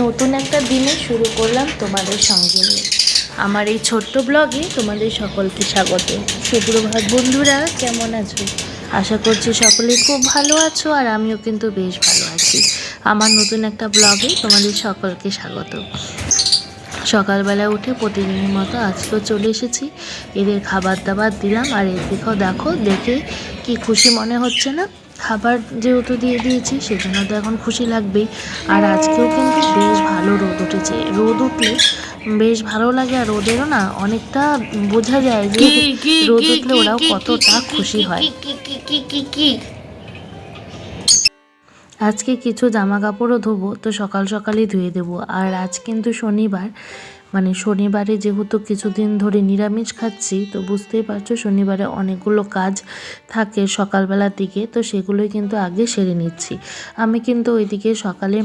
নতুন একটা দিনে শুরু করলাম তোমাদের সঙ্গে নিয়ে। আমার এই ছোট্ট ব্লগে তোমাদের সকলকে স্বাগত। সুপ্রভাত বন্ধুরা, কেমন আছো? আশা করছি সকলে খুব ভালো আছো আর আমিও কিন্তু বেশ ভালো আছি। আমার নতুন একটা ব্লগে তোমাদের সকলকে স্বাগত। সকালবেলা উঠে প্রতিদিনের মতো আজকেও চলে এসেছি। এদের খাবার দাবার দিলাম আর এদিকেও দেখো, দেখে কি খুশি মনে হচ্ছে না? খাবার যেহেতু দিয়ে দিয়েছি সেজন্য তো এখন খুশি লাগবেই। আর আজকেও কিন্তু বেশ ভালো রোদ উঠেছে। রোদ উঠলে বেশ ভালো লাগে আর রোদেরও না অনেকটা বোঝা যায় যে রোদ উঠলে ওরাও কতটা খুশি হয়। আজকে কিছু জামা কাপড়ও ধোবো তো সকাল সকালই ধুয়ে দেবো। আর আজ কিন্তু শনিবার মানে শনিবারে যেহেতু কিছুদিন ধরে নিরামিষ খাচ্ছি, তো বুঝতেই পারছ শনিবারে অনেকগুলো কাজ থাকে সকালবেলার দিকে, তো সেগুলোই কিন্তু আগে সেরে নিচ্ছি। আমি কিন্তু ওইদিকে সকালে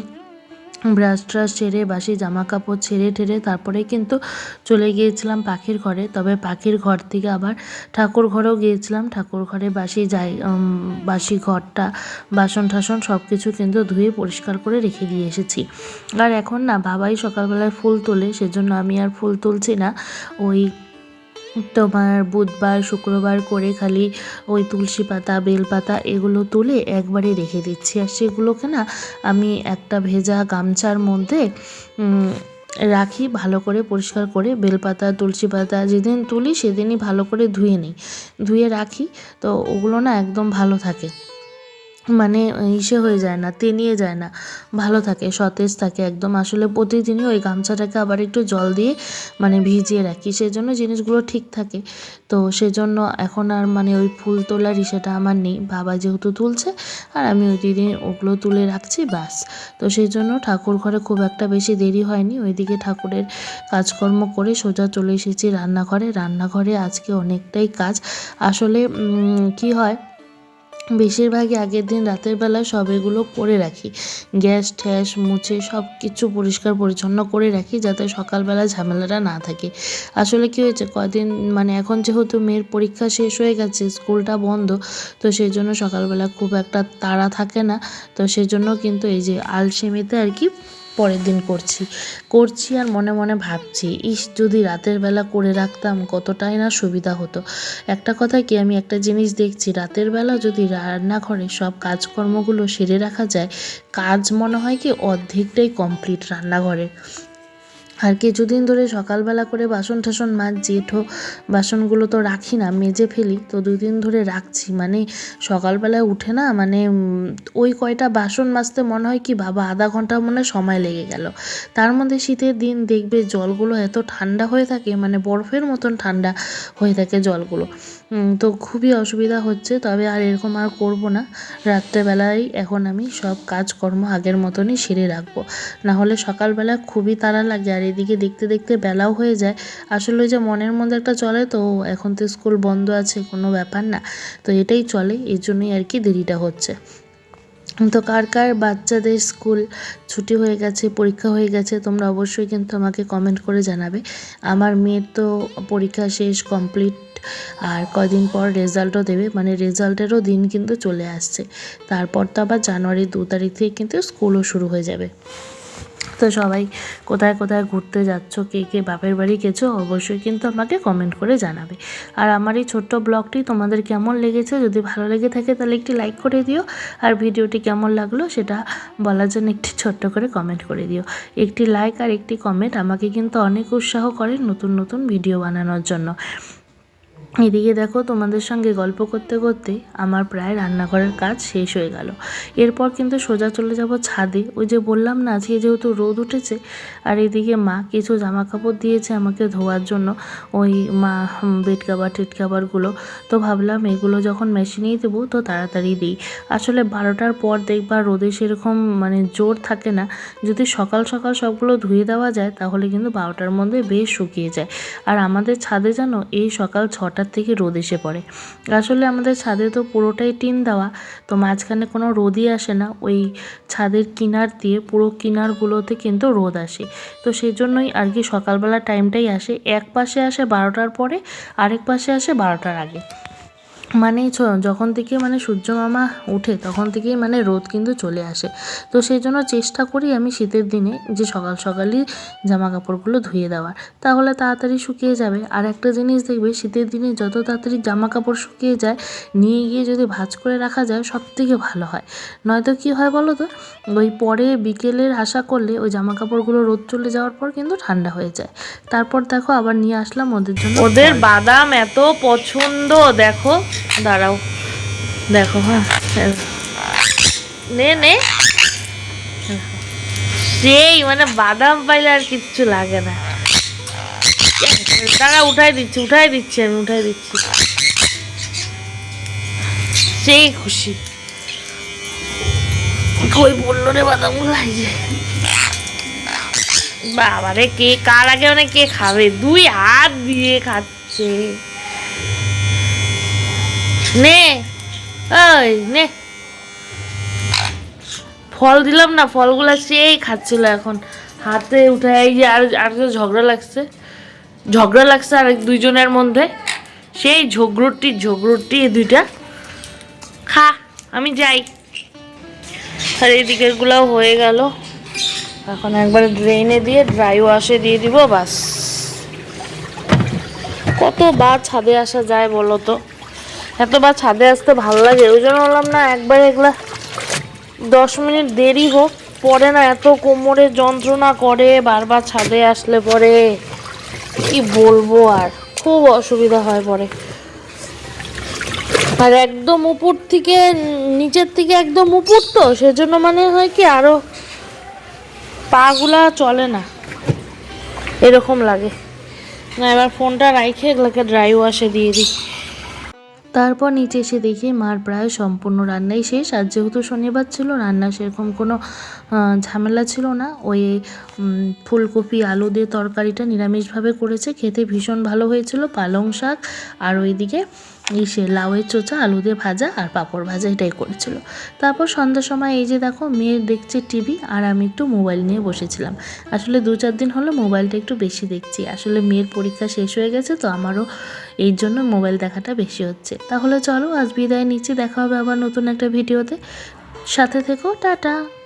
ব্রাশ ট্রাশ ছেড়ে, বাসি জামা কাপড় ছেড়ে ঠেড়ে তারপরে কিন্তু চলে গিয়েছিলাম পাখির ঘরে। তবে পাখির ঘর থেকে আবার ঠাকুর ঘরেও গিয়েছিলাম। ঠাকুর ঘরে বাসি যাই বাসি ঘরটা, বাসন টাসন সব কিছু কিন্তু ধুয়ে পরিষ্কার করে রেখে দিয়ে এসেছি। আর এখন না, বাবাই সকালবেলায় ফুল তোলে, সেজন্য আমি আর ফুল তুলছি না। ওই তোমার বুধবার, শুক্রবার করে খালি ওই তুলসী পাতা বেলপাতা এগুলো তুলে একবারে রেখে দিচ্ছি। আর সেগুলোকে না আমি একটা ভেজা গামছার মধ্যে রাখি ভালো করে পরিষ্কার করে। বেলপাতা তুলসী পাতা যেদিন তুলি সেদিনই ভালো করে ধুয়ে নিই। ধুয়ে রাখি, তো ওগুলো না একদম ভালো থাকে। মানে ইসে হয়ে যায় না, তেনিয়ে যায় না। ভালো থাকে, সতেজ থাকে একদম। আসলে প্রতিদিনই ওই গামছাটাকে আবার একটু জল দিয়ে মানে ভিজিয়ে রাখি। সেজন্য জিনিসগুলো ঠিক থাকে। তো সেজন্য এখন আর মানে ওই ফুল তোলার ইসেটা আমার নেই। বাবা যেহেতু তুলছে, আর আমি ওই দিনে ওগুলো তুলে রাখছি, ব্যাস। তো সেই জন্য ঠাকুর ঘরে খুব একটা বেশি দেরি হয়নি। ওইদিকে ঠাকুরের কাজকর্ম করে সোজা চলে এসেছি রান্নাঘরে। রান্নাঘরে আজকে অনেকটাই কাজ। আসলে কি হয় বেশিরভাগই আগের দিন, রাতের বেলা সব এগুলো করে রাখি। গ্যাস, ঠ্যাস, মুছে সব কিছু পরিষ্কার পরিচ্ছন্ন করে রাখি যাতে সকালবেলা ঝামেলাটা না থাকে। আসলে কি হয়েছে, কদিন মানে এখন যেহেতু মেয়ের পরীক্ষা শেষ হয়ে গেছে, স্কুলটা বন্ধ, তো সেই জন্য সকালবেলা খুব একটা তাড়া থাকে না। তো সেই জন্য কিন্তু এই যে আলসেমিতে আর কি পরের দিন করছি। করছি আর মনে মনে ভাবছি, ইস, যদি রাতের বেলা করে রাখতাম কতটাই না সুবিধা হতো। একটা কথা কি, আমি একটা জিনিস দেখছি, রাতের বেলা যদি রান্নাঘরে সব কাজকর্মগুলো সেরে রাখা যায়, কাজ মনে হয় কি অর্ধেকটাই কমপ্লিট রান্নাঘরের। আর কিছুদিন ধরে সকালবেলা করে বাসন টাসন মাজছি এঠো বাসনগুলো তো রাখি না, মেজে ফেলি, তো দুই দিন ধরে রাখছি। মানে সকালবেলায় উঠে না মানে ওই কয়টা বাসন মাজতে মনে হয় কি বাবা, আধা ঘণ্টা মনে সময় লেগে গেল। তার মধ্যে শীতের দিন দেখবে জলগুলো এত ঠান্ডা হয়ে থাকে মানে বরফের মতন ঠান্ডা হয়ে থাকে জলগুলো। তো খুবই অসুবিধা হচ্ছে, তবে আর এরকম আর করব না। রাত্রেবেলায় এখন আমি সব কাজকর্ম আগের মতনই সেরে রাখব। না হলে সকালবেলা খুবই তাড়া লাগে, আর এদিকে দেখতে দেখতে বেলাও হয়ে যায়। আসলে ওই যে মনের মধ্যে একটা চলে তো, এখন তো স্কুল বন্ধ আছে, কোনো ব্যাপার না। তো এটাই চলে এই জন্যই আর কি দেরিটা হচ্ছে। তো কার কার বাচ্চাদের স্কুল ছুটি হয়ে গেছে, পরীক্ষা হয়ে গেছে, তোমরা অবশ্যই কিন্তু আমাকে কমেন্ট করে জানাবে। আমার মেয়ের তো পরীক্ষা শেষ কমপ্লিট আর কদিন পর রেজাল্টও দেবে মানে রেজাল্টেরও দিন কিন্তু চলে আসছে। তারপর তো আবার জানুয়ারি দু তারিখ থেকে কিন্তু স্কুলও শুরু হয়ে যাবে। তো সবাই কোথায় কোথায় ঘুরতে যাচ্ছ, কে কে বাপের বাড়ি গেছো, অবশ্যই কিন্তু আমাকে কমেন্ট করে জানাবে। আর আমার এই ছোট্ট ব্লগটি তোমাদের কেমন লেগেছে, যদি ভালো লেগে থাকে তাহলে একটি লাইক করে দিও। আর ভিডিওটি কেমন লাগল সেটা বলার জন্য একটি ছোট্ট করে কমেন্ট করে দিও। একটি লাইক আর একটি কমেন্ট আমাকে কিন্তু অনেক উৎসাহ করে নতুন নতুন ভিডিও বানানোর জন্য। এদিকে দেখো, তোমাদের সঙ্গে গল্প করতে করতে আমার প্রায় রান্নাঘরের কাজ শেষ হয়ে গেল। এরপর কিন্তু সোজা চলে যাব ছাদে। ওই যে বললাম না, আজকে যেহেতু রোদ উঠেছে, আর এদিকে মা কিছু জামা কাপড় দিয়েছে আমাকে ধোয়ার জন্য। ওই মা বেড কাভার টেড কাভারগুলো তো ভাবলাম এগুলো যখন মেশিনেই দেবো, তো তাড়াতাড়ি দিই। আসলে বারোটার পর দেখবা রোদে সেরকম মানে জোর থাকে না। যদি সকাল সকাল সবগুলো ধুয়ে দেওয়া যায়, তাহলে কিন্তু বারোটার মধ্যে বেশ শুকিয়ে যায়। আর আমাদের ছাদে জানো, এই সকাল ছটার থেকে রোদ এসে পড়ে। আসলে আমাদের ছাদে তো পুরোটাই টিন দেওয়া, তো মাঝখানে কোনো রোদই আসে না। ওই ছাদের কিনার দিয়ে পুরো কিনারগুলোতে কিন্তু রোদ আসে। তো সেই জন্যই আর কি সকালবেলা টাইমটাই আসে। এক পাশে আসে বারোটার পরে, আরেক পাশে আসে বারোটার আগে। মানে যখন থেকে মানে সূর্য মামা উঠে তখন থেকেই মানে রোদ কিন্তু চলে আসে। তো সেই জন্য চেষ্টা করি আমি শীতের দিনে যে সকাল সকালই জামা কাপড়গুলো ধুয়ে দেওয়ার। তাহলে তাড়াতাড়ি শুকিয়ে যাবে। আর একটা জিনিস দেখবে শীতের দিনে যত তাড়াতাড়ি জামা কাপড় শুকিয়ে যায় নিয়ে গিয়ে যদি ভাঁজ করে রাখা যায় সব থেকে ভালো হয়। নয়তো কি হয় বলো তো? ওই পরে বিকেলের আশা করলে ওই জামা কাপড়গুলো রোদ চলে যাওয়ার পর কিন্তু ঠান্ডা হয়ে যায়। তারপর দেখো আবার নিয়ে আসলাম ওদের জন্য ওদের বাদাম এত পছন্দ দেখো। দাঁড়াও। দেখো হ্যাঁ। নে নে। সেই মানে বাদাম পাইলে আর কিচ্ছু লাগে না। দাঁড়া, উঠাই দিচ্ছি উঠাই দিচ্ছি আমি, উঠাই দিচ্ছি। সেই খুশি। কই বলল রে বাদামগুলো? এই যে। বাবারে, কে, কার আগে মানে কে খাবে? দুই হাত দিয়ে খাচ্ছে। নে। ওই নে। ফল দিলাম না, ফলগুলো সেই খাচ্ছিল এখন। হাতে উঠে এই যে আর আর ঝগড়া লাগছে ঝগড়া লাগছে আর এক দুইজনের মধ্যে। সেই ঝগড়টি ঝগড়টি দুইটা। খা, আমি যাই। আর এই দিকেরগুলোও হয়ে গেল। এখন একবার ড্রেনে দিয়ে ড্রাই ওয়াশে দিয়ে দিব, বাস। কতবার ছাদে আসা যায় বলো তো? এতবার ছাদে আসতে ভালো লাগে, ওই জন্য বললাম না একবার এগুলা দশ মিনিট দেরি হোক, পরে না এত কোমরে যন্ত্রণা করে, বারবার ছাদে আসলে পরে কি বলব আর, খুব অসুবিধা হয় পরে। আর একদম উপর থেকে, নিচের থেকে একদম উপর তো, সেজন্য মানে হয় কি আরও পাগুলা চলে না, এরকম লাগে। না, এবার ফোনটা রাইখে এগুলোকে ড্রাই ওয়াশে দিয়ে দিই। তারপর নিচে এসে দেখি মার প্রায় সম্পূর্ণ রান্নাই শেষ। আর যেহেতু শনিবার ছিল, রান্না সেরকম কোনো ঝামেলা ছিল না। ওই ফুলকপি, আলু দিয়ে তরকারিটা নিরামিষভাবে করেছে। খেতে ভীষণ ভালো হয়েছিল, পালং শাক। আর ওইদিকে ইসে লাউয়ের চোচা আলু দিয়ে ভাজা আর পাঁপড় ভাজা এটাই করেছিল। তারপর সন্ধ্যার সময় এই যে দেখো, মেয়ে দেখছে টিভি আর আমি একটু মোবাইল নিয়ে বসেছিলাম। আসলে দু চার দিন হলো মোবাইলটা একটু বেশি দেখছি। আসলে মেয়ের পরীক্ষা শেষ হয়ে গেছে, তো আমারও এই জন্য মোবাইল দেখাটা বেশি হচ্ছে। তাহলে চলো আজ বিদায় নিচ্ছি, দেখা হবে আবার নতুন একটা ভিডিওতে। সাথে থেকো, টাটা।